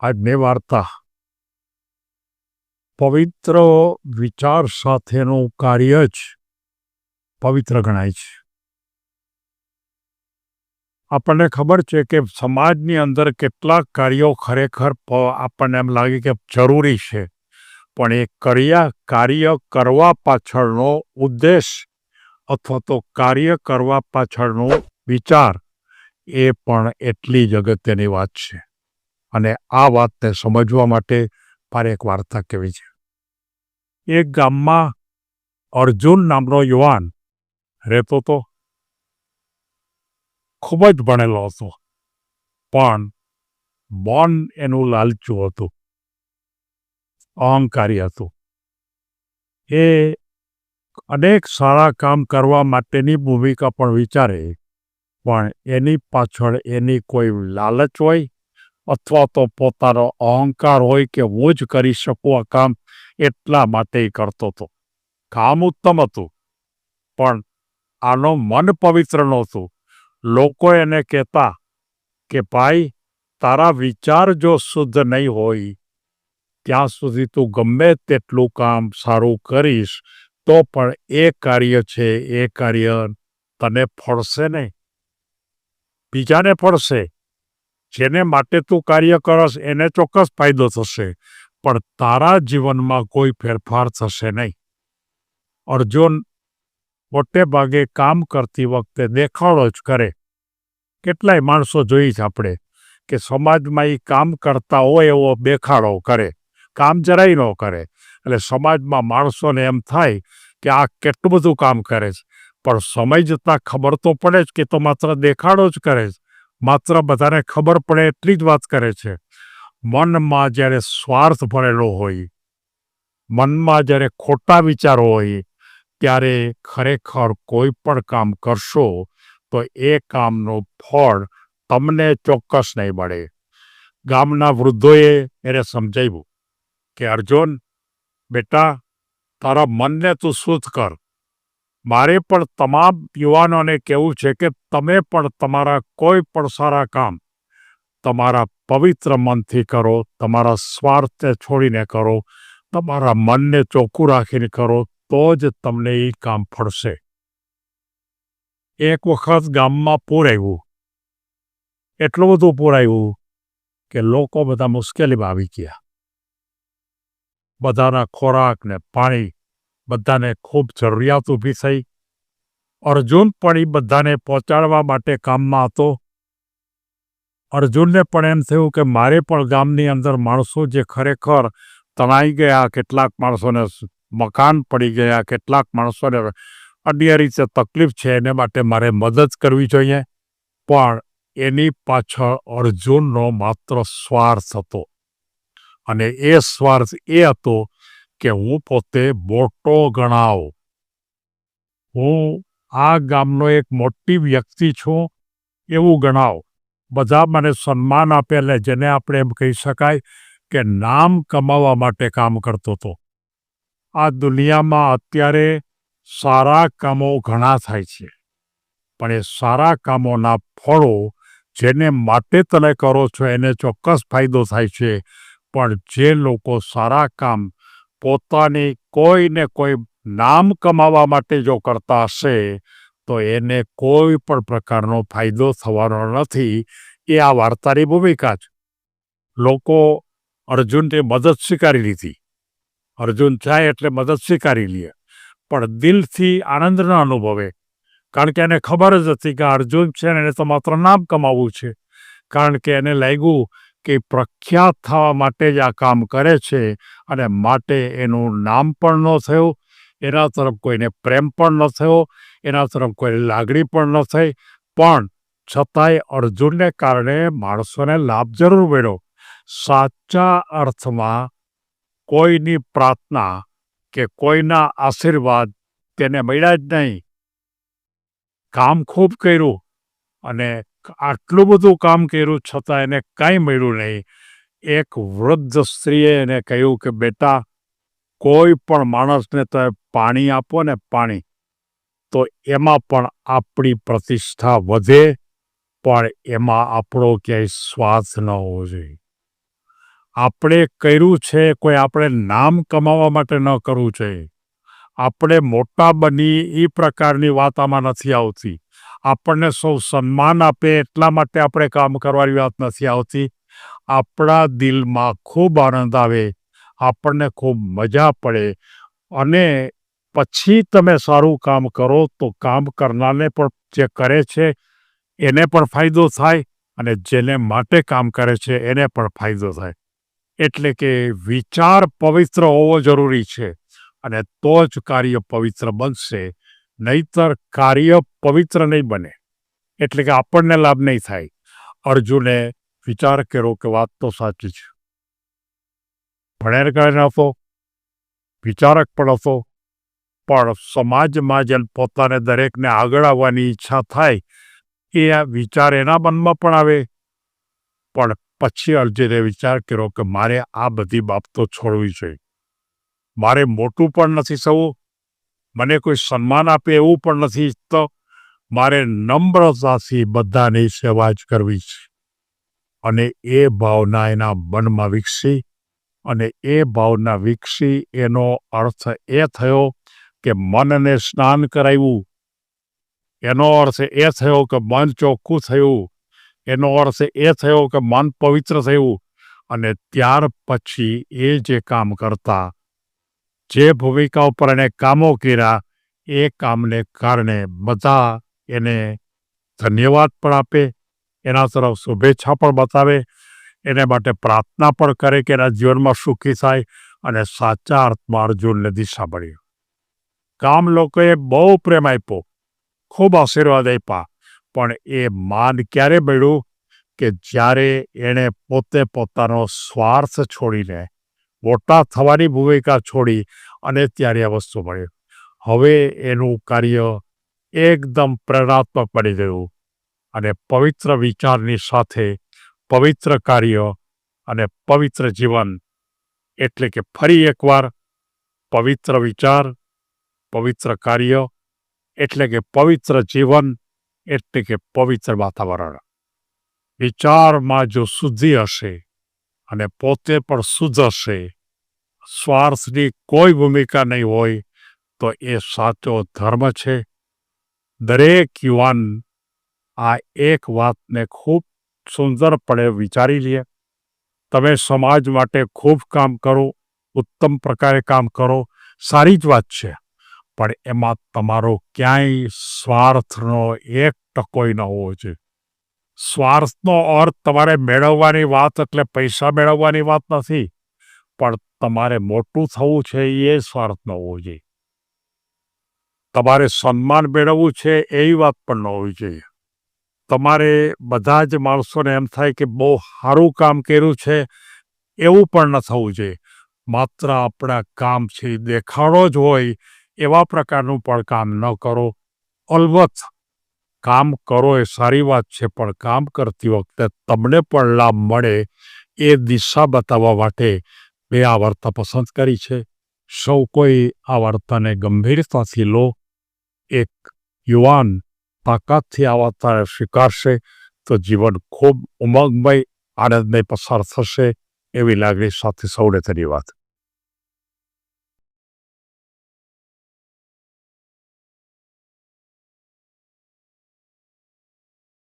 આજની વાર્તા પવિત્ર વિચાર સાથેનું કાર્ય જ પવિત્ર ગણાય છે. આપણને ખબર છે કે સમાજની અંદર કેટલાક કાર્યો ખરેખર આપણને એમ લાગે કે જરૂરી છે. પણ એ કર્યા કાર્ય કરવા પાછળનો ઉદ્દેશ અથવા તો કાર્ય કરવા પાછળનો વિચાર એ પણ એટલી જ અગત્યની વાત છે. અને આ વાતને સમજવા માટે મારે એક વાર્તા કહેવી છે. એક ગામમાં અર્જુન નામનો યુવાન રહેતો હતો. ખૂબ જ ભણેલો હતો, પણ બોન એનું લાલચું હતું, અહંકારી હતું. એ અનેક સારા કામ કરવા માટેની ભૂમિકા પણ વિચારે, પણ એની પાછળ એની કોઈ લાલચ હોય? અથવા તો પોતાનો અહંકાર હોય કે હું જ કરી શકું આ કામ એટલા માટે કરતો હતો. કામ ઉત્તમ હતું, પણ આનો મન પવિત્ર નહોતું. લોકો એને કહેતા કે, ભાઈ, તારા વિચાર જો શુદ્ધ નહીં હોય, ત્યાં સુધી તું ગમે તેટલું કામ સારું કરીશ, તો પણ એ કાર્ય છે, એ કાર્ય તને ફળશે નહીં. બીજાને ફળશે. જેને માટે તું કાર્ય કરસ એને ચોક્કસ ફાયદો થશે, પણ તારા જીવનમાં કોઈ ફેરફાર થશે નહીં. અર્જુન મોટે ભાગે કામ કરતી વખતે દેખાડો જ કરે. કેટલાય માણસો જોઈ છે આપણે કે સમાજમાં એ કામ કરતા હોય એવો દેખાડો કરે. કામ જરાય ન કરે. એટલે સમાજમાં માણસોને એમ થાય કે આ કેટલું બધું કામ કરે છે. પણ સમય જતાં ખબર તો પડે જ કે તો માત્ર દેખાડો જ કરે છે. માત્ર બધાને ખબર પડે એટલી જ વાત કરે છે. મનમાં જ્યારે સ્વાર્થ ભરેલો હોય, મનમાં જ્યારે ખોટા વિચારો હોય, ત્યારે ખરેખર કોઈ પણ કામ કરશો, તો એ કામનું ફળ તમને ચોક્કસ નહીં મળે. ગામના વૃદ્ધોએ એને સમજાવ્યું કે, અર્જુન, બેટા, તારા મનને તું શુદ્ધ કર. મારે પણ તમામ યુવાનોને કહેવું છે કે તમે પણ તમારા કોઈ પણ સારા કામ તમારા પવિત્ર મનથી કરો, તમારા સ્વાર્થને છોડીને કરો, તમારા મનને ચોખ્ખું રાખીને કરો, તો જ તમને એ કામ ફળશે. એક વખત ગામમાં પૂર આવ્યું. એટલું બધું પૂર આવ્યું કે લોકો બધા મુશ્કેલીમાં આવી ગયા. બધાના ખોરાક ને પાણી બધાને ખૂબ જરૂરિયાત ઊભી થઈ. અર્જુન પણ એ બધાને પહોંચાડવા માટે કામમાં હતો. અર્જુનને પણ એમ થયું કે મારે પણ ગામની અંદર માણસો જે ખરેખર તણાઈ ગયા, કેટલાક માણસોને મકાન પડી ગયા, કેટલાક માણસોને અન્ય રીતે તકલીફ છે, એને માટે મારે મદદ કરવી જોઈએ. પણ એની પાછળ અર્જુનનો માત્ર સ્વાર્થ હતો. અને એ સ્વાર્થ એ હતો કે હું પોતે મોટો ગણાવ. હું આ ગામનો એક મોટી વ્યક્તિ છું, એવું ગણાવ. બધા મને સન્માન આપે એટલે જેને આપણે એમ કહી શકાય કે નામ કમાવા માટે કામ કરતો હતો. આ દુનિયામાં અત્યારે સારા કામો ઘણા થાય છે, પણ એ સારા કામોના ફળો જેને માટે તમે કરો છો એને ચોક્કસ ફાયદો થાય છે, પણ જે લોકો સારા કામ પોતાની કોઈને કોઈ નામ કમાવા માટે જો કરતા હશે, તો એને કોઈ પણ પ્રકારનો ફાયદો થવાનો નથી. એ આ વાર્તાની ભૂમિકા છે. લોકો અર્જુનને મદદ સ્વીકારી લીધી. અર્જુન થાય એટલે મદદ સ્વીકારી લે. પણ દિલથી આનંદ ન અનુભવે. કારણ કે એને ખબર જ હતી કે અર્જુન છે ને એને તો માત્ર નામ કમાવવું છે. કારણ કે એને લાગ્યું કે પ્રખ્યાત થવા માટે જ આ કામ કરે છે અને માટે એનું નામ પણ ન થયું, એના તરફ કોઈને પ્રેમ પણ ન થયો, એના તરફ કોઈ લાગણી પણ ન થઈ. પણ છતાંય અર્જુનને કારણે માણસોને લાભ જરૂર મળ્યો. સાચા અર્થમાં કોઈની પ્રાર્થના કે કોઈના આશીર્વાદ તેને મળ્યા જ નહીં. કામ ખૂબ કર્યું અને આટલું બધું કામ કર્યું છતાં એને કાંઈ મળ્યું નહીં. એક વૃદ્ધ સ્ત્રીએ એને કહ્યું કે, બેટા, કોઈ પણ માણસને તમે પાણી આપો ને પાણી, તો એમાં પણ આપણી પ્રતિષ્ઠા વધે, પણ એમાં આપણો ક્યાંય સ્વાર્થ ન હોવો જોઈએ. આપણે કર્યું છે, કોઈ આપણે નામ કમાવા માટે ન કરવું જોઈએ. આપણે મોટા બની એ પ્રકારની વાત આમાં નથી આવતી. આપણને સૌ સન્માન આપે, એટલા માટે આપણે કામ કરવાની વાત નથી આવતી. આપણા દિલમાં ખૂબ આનંદ આવે, આપણને ખૂબ મજા પડે અને પછી તમે સારું કામ કરો તો કામ કરનારને પણ જે કરે છે, એને પણ ફાયદો થાય અને જેને માટે કામ કરે છે, એને પણ ફાયદો થાય. એટલે કે વિચાર પવિત્ર હોવો જરૂરી છે અને તો જ કાર્ય પવિત્ર બનશે. નહીતર કાર્ય પવિત્ર નહીં બને. એટલે કે આપણને લાભ નહીં થાય. અર્જુને વિચાર કર્યો કે વાત તો સાચી છે ભણેર ગયેલો હતો. વિચારક પણ હતો. પણ સમાજમાં જેમ પોતાને દરેકને આગળ આવવાની ઈચ્છા થાય, એ આ વિચાર એના મનમાં પણ આવે. પણ પછી અર્જુને વિચાર કર્યો કે મારે આ બધી બાબતો છોડવી છે મારે મોટું પણ નથી થવું. મને કોઈ સન્માન આપે એવું પણ નથી ઈચ્છતો મારે નમ્રતાથી બધાની સેવા જ કરવી છે. અને એ ભાવના એના મનમાં વિકસી અને એ ભાવના વિકસી એનો અર્થ એ થયો કે મનને સ્નાન કરાવ્યું. એનો અર્થ એ થયો કે મન ચોખ્ખું થયું. એનો અર્થ એ થયો કે મન પવિત્ર થયું. અને ત્યાર પછી એ જે કામ કરતા જે ભૂમિકા ઉપર એને કામો કર્યા, એ કામને કારણે બધા એને ધન્યવાદ પણ આપે, એના તરફ શુભેચ્છા પણ બતાવે, એને માટે પ્રાર્થના પણ કરે કે એના જીવનમાં સુખી થાય અને સાચા અર્થમાં અર્જુનને દિશા મળી. ગામ લોકોએ બહુ પ્રેમ આપ્યો, ખૂબ આશીર્વાદ આપ્યા, પણ એ માન ક્યારે મળ્યું કે જ્યારે એણે પોતે પોતાનો સ્વાર્થ છોડીને મોટા થવાની ભૂમિકા છોડી અને ત્યારે આ વસ્તુ મળી હવે એનું કાર્ય એકદમ પ્રેરણાત્મક બની ગયું અને પવિત્ર વિચારની સાથે પવિત્ર કાર્ય અને પવિત્ર જીવન એટલે કે ફરી એકવાર પવિત્ર વિચાર, પવિત્ર કાર્ય એટલે કે પવિત્ર જીવન એટલે કે પવિત્ર વાતાવરણ. વિચારમાં જો શુદ્ધિ હશે અને પોતે પણ શુદ્ધ હશે સ્વાર્થની કોઈ ભૂમિકા નહીં હોય, તો એ સાચો ધર્મ છે. દરેક યુવાન આ એક વાતને ખૂબ સુંદરપણે વિચારી લે. તમે સમાજ માટે ખૂબ કામ કરો, ઉત્તમ પ્રકારે કામ કરો, સારી જ વાત છે. પણ એમાં તમારો ક્યાંય સ્વાર્થનો એક ટકોય ન હોવો જોઈએ. સ્વાર્થનો અર્થ તમારે મેળવવાની વાત એટલે પૈસા મેળવવાની વાત નથી. પણ તમારે મોટું થવું છે એ સ્વાર્થ ન હોવો જોઈએ. તમારે સન્માન મેળવવું છે એવી વાત પણ ન હોવી જોઈએ. તમારે બધા જ માણસોને એમ થાય કે બહુ સારું કામ કર્યું છે એવું પણ ન થવું જોઈએ. માત્ર આપણા કામ છે દેખાડો જ હોય એવા પ્રકારનું પણ કામ ન કરો. અલબત્ત કામ કરો એ સારી વાત છે, પણ કામ કરતી વખતે તમને પણ લાભ મળે એ દિશા બતાવવા માટે મેં આ વાર્તા પસંદ કરી છે. સૌ કોઈ આ વાર્તાને ગંભીરતાથી લો. એક યુવાન તાકાતથી આ વાર્તાને સ્વીકારશે તો જીવન ખૂબ ઉમંગમય આનંદમય પસાર થશે એવી લાગણી સાથે સૌને ધન્યવાદ.